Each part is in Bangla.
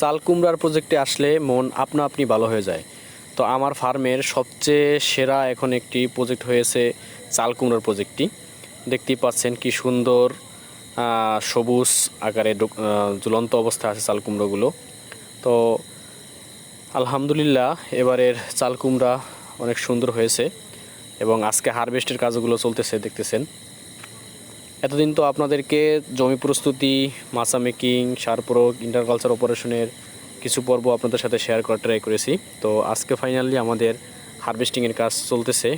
চাল কুমড়ার প্রজেক্টে আসলে মন আপনা আপনি ভালো হয়ে যায়। তো আমার ফার্মের সবচেয়ে সেরা এখন একটি প্রজেক্ট হয়েছে চাল কুমড়ার প্রজেক্টটি দেখতেই পাচ্ছেন কি সুন্দর সবুজ আকারে ঝুলন্ত অবস্থায় আছে চাল কুমড়োগুলো। তো আলহামদুলিল্লাহ এবারের চাল কুমড়া অনেক সুন্দর হয়েছে এবং আজকে হারভেস্টের কাজগুলো চলতেছে, দেখতেছেন। এতদিন তো আপনাদেরকে জমি প্রস্তুতি মাছা মেকিং, সার প্রয়োগ ইন্টারকালচার অপারেশনের কিছু পর্ব আপনাদের সাথে শেয়ার করার ট্রাই করেছি। তো আজকে ফাইনালি আমাদের হারভেস্টিংয়ের কাজ চলতেছে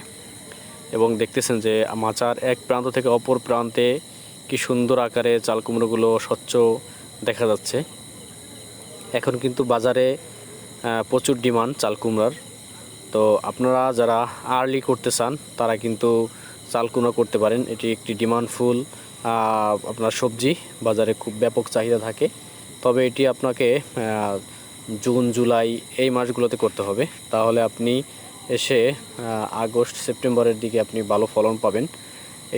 এবং দেখতেছেন যে মাচার এক প্রান্ত থেকে অপর প্রান্তে কি সুন্দর আকারে চাল কুমড়োগুলো স্বচ্ছ দেখা যাচ্ছে। এখন কিন্তু বাজারে প্রচুর ডিমান্ড চাল কুমড়ার তো আপনারা যারা আর্লি করতে চান, তারা কিন্তু চাল কুমড়া করতে পারেন। এটি একটি ডিমান্ডফুল আপনার সবজি বাজারে খুব ব্যাপক চাহিদা থাকে। তবে এটি আপনাকে জুন, জুলাই এই মাসগুলোতে করতে হবে। তাহলে আপনি এসে আগস্ট, সেপ্টেম্বরের দিকে আপনি ভালো ফলন পাবেন।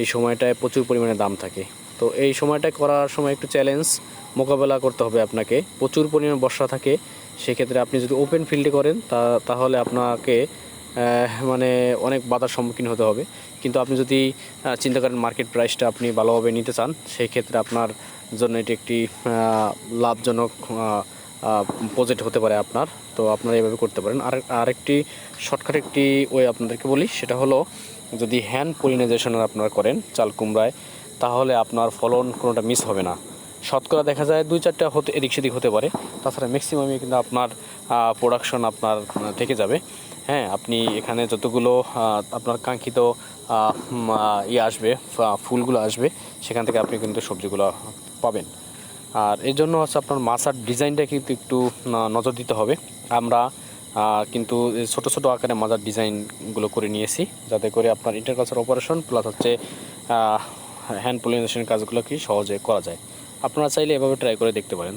এই সময়টায় প্রচুর পরিমাণে দাম থাকে। তো এই সময়টা করার সময় একটু চ্যালেঞ্জ মোকাবেলা করতে হবে আপনাকে। প্রচুর পরিমাণে বর্ষা থাকে। সেক্ষেত্রে আপনি যদি ওপেন ফিল্ডে করেন, তা, তাহলে আপনাকে মানে অনেক বাধার সম্মুখীন হতে হবে। কিন্তু আপনি যদি চিন্তা করেন মার্কেট প্রাইসটা আপনি ভালোভাবে নিতে চান সেই ক্ষেত্রে আপনার জন্য এটি একটি লাভজনক প্রজেক্ট হতে পারে আপনার। তো আপনারা এভাবে করতে পারেন। আর, আরেকটি শর্টকাট একটি ওয়ে আপনাদেরকে বলি, সেটা হলো যদি হ্যান্ড পলিনাইজেশন আপনারা করেন চাল কুমড়ায়, তাহলে আপনার ফলন কোনোটা মিস হবে না। শতকরা দেখা যায় দুই চারটা হতে, এদিক সেদিক হতে পারে। তাছাড়া ম্যাক্সিমামই কিন্তু আপনার প্রোডাকশন আপনার থেকে যাবে। হ্যাঁ আপনি এখানে যতগুলো আপনার কাঙ্ক্ষিত ইয়ে আসবে ফুলগুলো আসবে, সেখান থেকে আপনি কিন্তু সবজিগুলো পাবেন। আর এই জন্য হচ্ছে আপনার মাছার ডিজাইনটা কিন্তু একটু নজর দিতে হবে। আমরা কিন্তু ছোট ছোট আকারে মাজার ডিজাইনগুলো করে নিয়েছি, যাতে করে আপনার ইন্টারকালচার অপারেশন প্লাস হচ্ছে হ্যান্ড পলিনাইজেশন কাজগুলো কি সহজে করা যায়। আপনারা চাইলে এভাবে ট্রাই করে দেখতে পারেন।